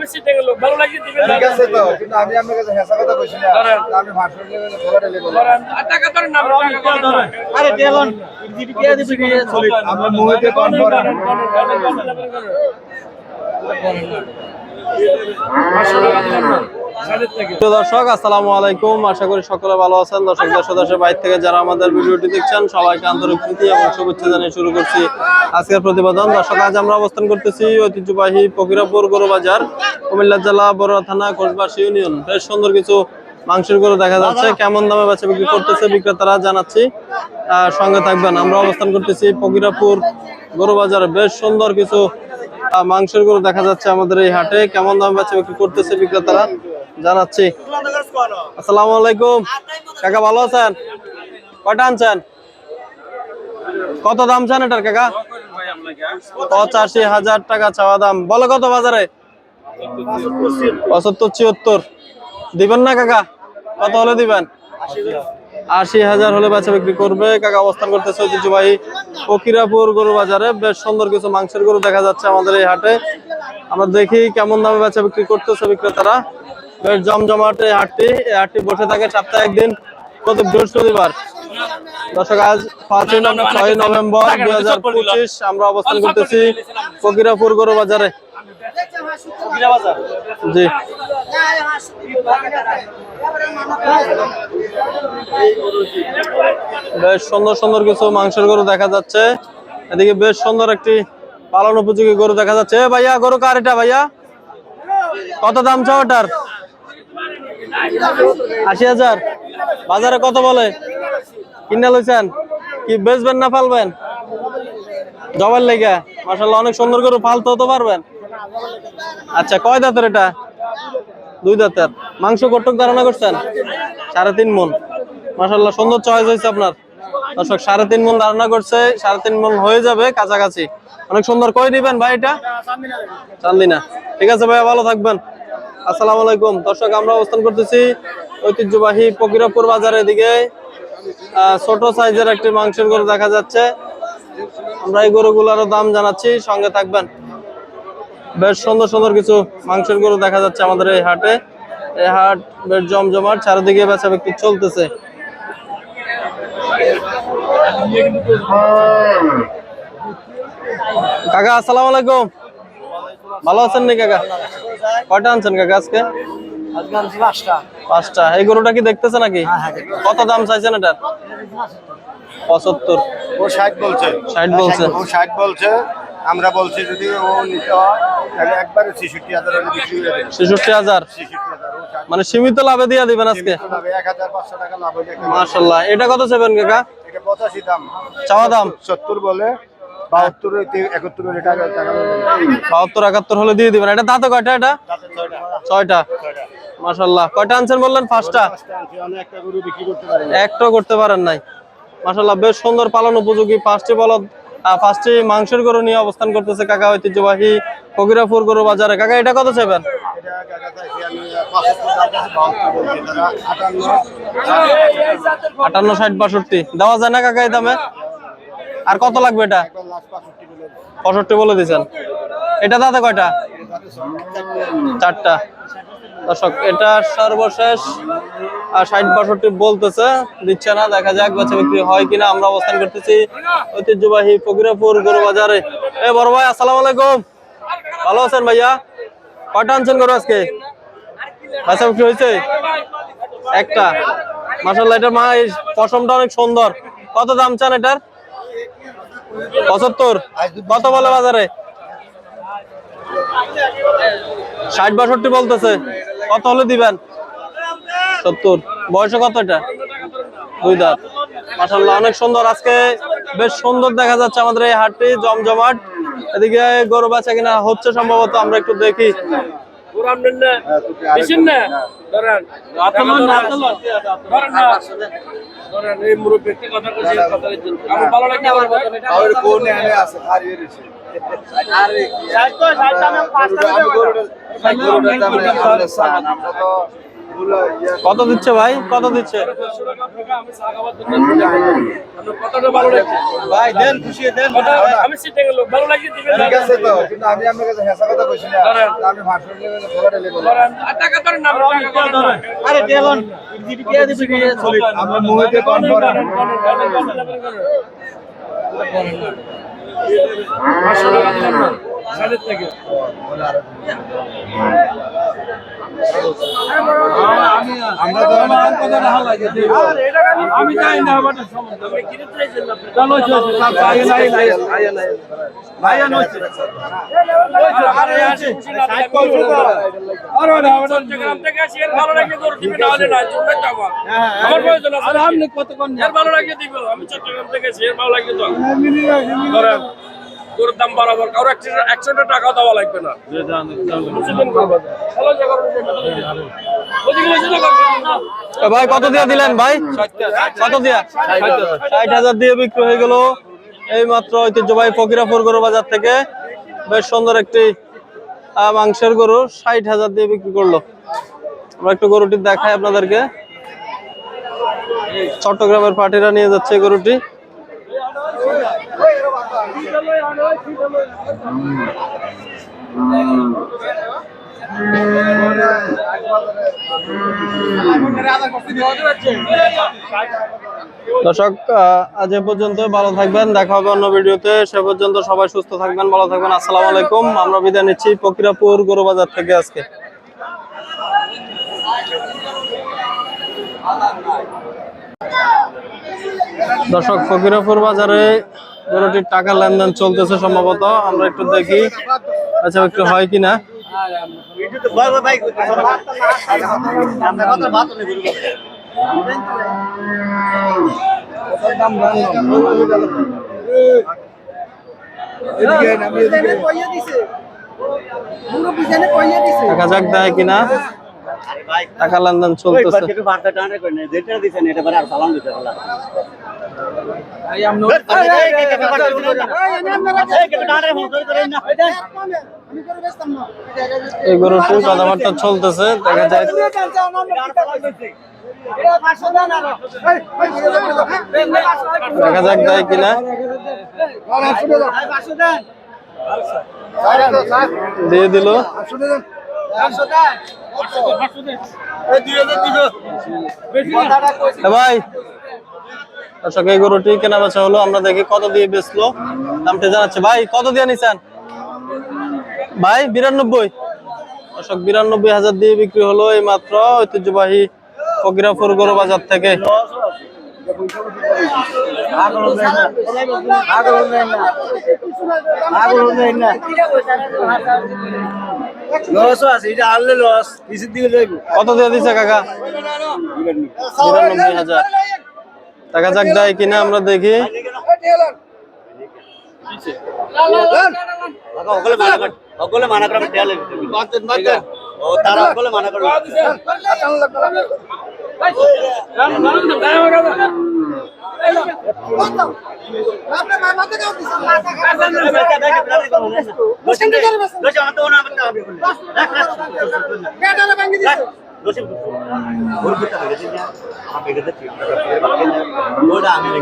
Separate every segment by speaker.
Speaker 1: আমি সিটে লোক ভালো লাগে দিবেন
Speaker 2: ঠিক আছে তো কিন্তু আমি আপনার কাছে হেসা কথা কইছি না।
Speaker 1: ধরেন।
Speaker 2: আমি ভাষণ লেগে ধরে লেগে
Speaker 1: ধরেন, টাকা ধরেন না টাকা ধরেন
Speaker 3: আরে দেলন দিদি কে দিবি চলে।
Speaker 2: আমরা মুহিতে কম করেন
Speaker 4: প্রিয় দর্শক, আসসালামু আলাইকুম। আশা করি সকলে ভালো আছেন। দর্শক, দেশ ও দেশের বাইরে থেকে যারা আমাদের ভিডিওটি দেখছেন, সবাইকে আন্তরিক প্রীতি এবং শুভেচ্ছা জানিয়ে শুরু করছি আজকের প্রতিবেদন। দর্শক, আজ আমরা অবস্থান করতেছি ঐতিহ্যবাহী ফকিরাপুর গরু বাজার কুমিল্লা জেলা বড়ুয়া থানা কোষবাসী ইউনিয়ন। বেশ সুন্দর কিছু মাংসের গরু দেখা যাচ্ছে। কেমন দামে বেচা বিক্রি করতেছে বিক্রেতারা জানাচ্ছি। সঙ্গে থাকবেন। আমরা অবস্থান করতেছি ফকিরাপুর গরু বাজারে বেশ সুন্দর কিছু মাংসের গরু দেখা যাচ্ছে আমাদের এই হাটে। কেমন দামে বেচা বিক্রি করতেছে বিক্রেতারা? জানাচ্ছি। আসসালামু আলাইকুম। কাকা, ভালো আছেন? কয়টা আনছেন? কত দাম চান এটার, কাকা? পঁচাশি হাজার টাকা চাওয়া দাম। বলো কত বাজারে? পঁচাত্তর, ছিয়াত্তর। দিবেন না, কাকা? কত হলে দিবেন? আশি হাজার হলে বেচা বিক্রি করবে। কাকা, অবস্থান করতেছে ঐতিহ্যবাহী ফকিরাপুর গরু বাজারে। বেশ সুন্দর কিছু মাংসের গরু দেখা যাচ্ছে আমাদের এই হাটে। আমরা দেখি কেমন দামে বেচা বিক্রি করতেছে বিক্রেতারা। বেশ জমজমাট হাটটি। এই হাটটি বসে থাকে সপ্তাহে একদিন, প্রতি বৃহস্পতিবার। দর্শক, আজ পাঁচই ছয় নভেম্বর দুই হাজার পঁচিশ, আমরা অবস্থান করতেছি ফকিরাপুর গরু বাজারে। জি। বেশ সুন্দর সুন্দর কিছু মাংসের গরু দেখা যাচ্ছে। এদিকে বেশ সুন্দর একটি পালন উপযোগী গরু দেখা যাচ্ছে। ভাইয়া, গরু কার এটা ভাইয়া? কত দাম চাও ওটার আশি হাজার। বাজারে কত বলে? কিনা লইছেন? কি বেচবেন না ফালবেন? জবাই লেগে। মাসাল্লাহ অনেক সুন্দর করে ফালতে হতে পারবেন। আচ্ছা কয় দাঁতের এটা? দুই দাঁতের। মাংস কটক ধারণা করছেন? সাড়ে তিন মন। মাসাল্লাহ সুন্দর চয়েস হয়েছে আপনার। দর্শক, সাড়ে তিন মন ধারণা করছে, সাড়ে তিন মন হয়ে যাবে কাছাকাছি। অনেক সুন্দর। কই দিবেন ভাই এটা? চান্দিনা। ঠিক আছে ভাইয়া, ভালো থাকবেন। আসসালামু আলাইকুম। দর্শক, আমরা অবস্থান করতেছি ঐতিহ্যবাহী ফকিরাপুর বাজারের দিকে। ছোট সাইজের একটি মাংসের গরু দেখা যাচ্ছে। আমরা এই গরুগুলোরও দাম জানাচ্ছি, সঙ্গে থাকবেন। বেশ সুন্দর সুন্দর কিছু মাংসের গরু দেখা যাচ্ছে আমাদের এই হাটে। এই হাট বেশ জমজমাট, চারিদিকে বেচা বিক্রি চলতেছে। কাকা, আসসালামু আলাইকুম। ভালো আছেন নি কাকা? কয়টা আনছেন কাকা আজকে?
Speaker 3: আজকে আনছি পাঁচটা।
Speaker 4: পাঁচটা। এই গরুটা কি দেখতেছে নাকি? কত দাম চাইছেন এটার? পঁচাত্তর।
Speaker 2: ও ষাট বলছে।
Speaker 4: ষাট বলছে।
Speaker 2: ও ষাট বলছে। আমরা বলছি যদি ও নিতে হয় তাহলে একবারে ছেষট্টি হাজার
Speaker 4: ছেষট্টি হাজার? মানে সীমিত লাভে দিয়ে দিবেন আজকে? মাশাল্লাহ এটা কত চাইবেন কাকা?
Speaker 2: এটা পঁচাশি দাম।
Speaker 4: চাওয়া দাম?
Speaker 2: সত্তর বলে বাহাত্তর একাত্তর হলে টাকা টাকা
Speaker 4: বাহাত্তর একাত্তর হলে দিয়ে দিবেন। এটা দাঁতে কয়টা এটা? ছয়টা। কয়টা আনছেন বললেন? পাঁচটা?
Speaker 2: একটা করতে
Speaker 4: পারেন নাই। বেশ সুন্দর পালন উপযোগী। পাঁচটি বলদ পাঁচটি মাংসের গরু নিয়ে অবস্থান করতেছে কাকা ঐতিহ্যবাহী ফকিরাপুর গরু বাজারে। কাকা এটা কত চাইবেন?
Speaker 2: আটান্ন
Speaker 4: ষাট বাষট্টি। দেওয়া যায় না কাকা এই দামে? আর কত লাগবে এটা? পঁয়ষট্টি বলে দিয়েছেন। এটা দাদা কয়টা? চারটা। দর্শক এটা সর্বশেষ আর ষাট বাষট্টি বলতেছে। দিচ্ছে না দেখা যাক বেচা বিক্রি হয় কিনা। আমরা অবস্থান করতেছি ঐতিহ্যবাহী ফকিরাপুর গরু বাজারে এ বড় ভাই আসসালামু আলাইকুম। ভালো আছেন ভাইয়া? কয়টা আনছেন গরু আজকে? বেচা বিক্রি হয়েছে? একটা। মাসাল্লাহ এটা মা এই পশমটা অনেক সুন্দর। কত দাম চান এটার? পঁচাত্তর। কত বলে বাজারে? ষাট, বাষট্টি বলতেছে। কত হলে দিবেন? সত্তর। বয়সে কত এটা? দুই দাঁত। মাসাল্লাহ অনেক সুন্দর। আজকে বেশ সুন্দর দেখা যাচ্ছে আমাদের এই হাটটি, জমজমাট। এদিকে গরু বাচ্চা কিনা হচ্ছে সম্ভবত, আমরা একটু দেখি।
Speaker 1: পুরান নেন না বেশিন না। ধরেন ধরেন না ধরেন এই মুরব্বী কথা কইছি কথা কইছেন আমার ভালো লাগে আমার
Speaker 2: আর কোন এনে আছে হারিয়ে রয়েছে
Speaker 3: ষাট তো ষাট
Speaker 2: আমি গরুটা- গরুটার দামে আমরা তো
Speaker 4: কত দিচ্ছে ভাই? কত দিচ্ছে?
Speaker 3: ভাই দেন খুশি দেন।
Speaker 1: আমি
Speaker 2: কিন্তু আমি আপনার কাছে হেসা কথা কইছি না। আমি ভাষণ
Speaker 1: টাকা
Speaker 3: আরে
Speaker 2: আমরা মুহিতে
Speaker 1: সাড়ের থেকে। আমি যাই না আমার কত এর ভালো লাগে দিব। আমি চট্টগ্রাম থেকে ভালো লাগে তো ধরেন। গরুর দাম বরাবর কারও একশো একশো টাকা দেওয়া লাগবে না।
Speaker 4: ভাই কত দিয়া দিলেন ভাই? কত দিয়া? ষাট হাজার দিয়ে বিক্রি হয়ে গেল। এই মাত্র ঐতিহ্যবাহী ফকিরাপুর গরু বাজার থেকে বেশ সুন্দর একটি মাংসের গরু ষাট হাজার দিয়ে বিক্রি করল। আমরা একটু গরুটি দেখাই আপনাদেরকে। চট্টগ্রামের পার্টিরা নিয়ে যাচ্ছে গরুটি। দর্শক আজ এ পর্যন্ত ভালো থাকবেন, দেখা হবে অন্য ভিডিওতে। সে পর্যন্ত সবাই সুস্থ থাকবেন, ভালো থাকবেন, আসসালামু আলাইকুম। আমরা বিদায় নিচ্ছি ফকিরাপুর গরু বাজার থেকে আজকে। দর্শক, ফকিরাপুর বাজারে গরুটির টাকা লেনদেন চলতেছে সম্ভবত। আমরা একটু দেখি আচ্ছা একটু হয় কিনা? দেখা যাক, দেয় কিনা? টাকা লেনদেন চলতেছে। এই গরুটির কথাবার্তা চলতেছে দেখা যায় দেখা যাক দেয় কিনা দিয়ে দিল ভাই দর্শক এই গরুটি কেনা বেচা হলো আমরা দেখি কত দিয়ে বেচলো। দামটা জানাচ্ছে। ভাই কত দিয়ে নিছেন? ভাই বিরানব্বই। দর্শক বিরানব্বই হাজার দিয়ে বিক্রি হলো এই মাত্র ঐতিহ্যবাহী ফকিরাপুর গরু বাজার থেকে। কত দিয়ে দিছে কাকা? বিরানব্বই হাজার। টাকা যাক দেয় কিনা আমরা দেখি।
Speaker 3: সকলে মানা কর সকলে মানা করে টেলে ও তারা সকলে মানা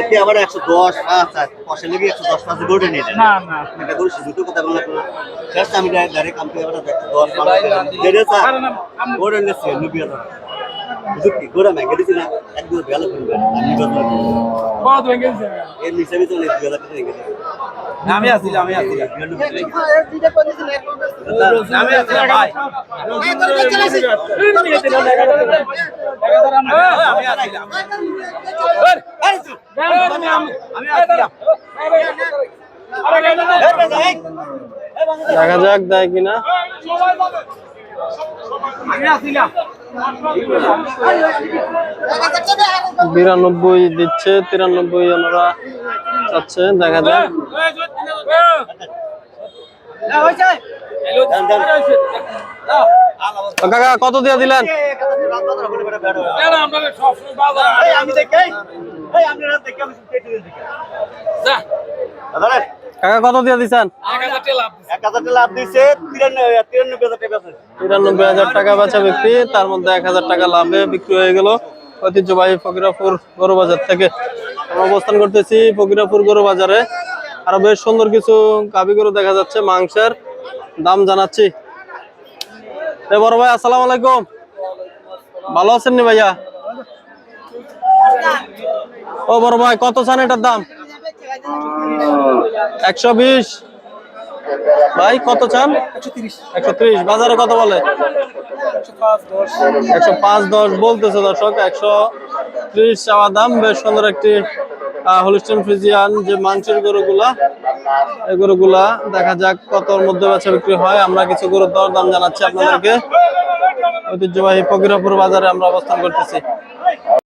Speaker 3: করে আবার একশো দশ পাঁচ পয়সা লেগে একশো দশ পাঁচ গোটে নিয়ে না না এটা করে শুধু কথা বললাম না শেষ আমি ডাইরেক্ট কাম করে একশো দশ পাঁচ গোটে নিচ্ছে নব্বই হাজার গোড়া ব্যাংকে দিচ্ছি না একদম ভালো করবে আমি কথা
Speaker 1: বহুত ভেঙে গেছে।
Speaker 3: এর নিচে আমি তো অনেক দুই হাজার টাকা রেখে
Speaker 1: আমি আসছিলাম আমি আসছিলাম
Speaker 3: আমি আছি ভাই
Speaker 1: আমি আসছিলাম আমি আসছিলাম
Speaker 4: দেখা যাক দেয় কিনা।
Speaker 1: আমি আসছিলাম
Speaker 4: বিরানব্বই দিচ্ছে, তিরানব্বই ওনারা চাচ্ছে, দেখা যাক। কাকা, কত দিয়ে দিলেন? কাকা, কত দিয়ে দিচ্ছেন?
Speaker 3: এক হাজার লাভ দিচ্ছে, তিরানব্বই তিরানব্বই হাজার টাকা আছে
Speaker 4: তিরানব্বই হাজার টাকা বেচা বিক্রি, তার মধ্যে এক হাজার টাকা লাভে বিক্রি হয়ে গেল। ঐতিহ্যবাহী ফকিরাপুর গরু বাজার থেকে। আমরা অবস্থান করতেছি ফকিরাপুর গরু বাজারে। আরও বেশ সুন্দর কিছু গাভী গরু দেখা যাচ্ছে, মাংসের দাম জানাচ্ছি। বড় ভাই, আসসালামু আলাইকুম। ভালো আছেন নি ভাইয়া? ও বড় ভাই, কত চান এটার দাম? একশো বিশ। ভাই কত চান? একশো ত্রিশ। বাজারে কত বলে? একশো পাঁচ দশ। বলতেছে দর্শক একশো ত্রিশ চাওয়া দাম। বেশ সুন্দর একটি হলিস্টেন ফ্রিজিয়ান যে মাংসের গরুগুলা এই গরুগুলা দেখা যাক কতর মধ্যে বেচা বিক্রি হয়। আমরা কিছু গরুর দর দাম জানাচ্ছি আপনাদেরকে। ঐতিহ্যবাহী ফকিরাপুর বাজারে আমরা অবস্থান করতেছি।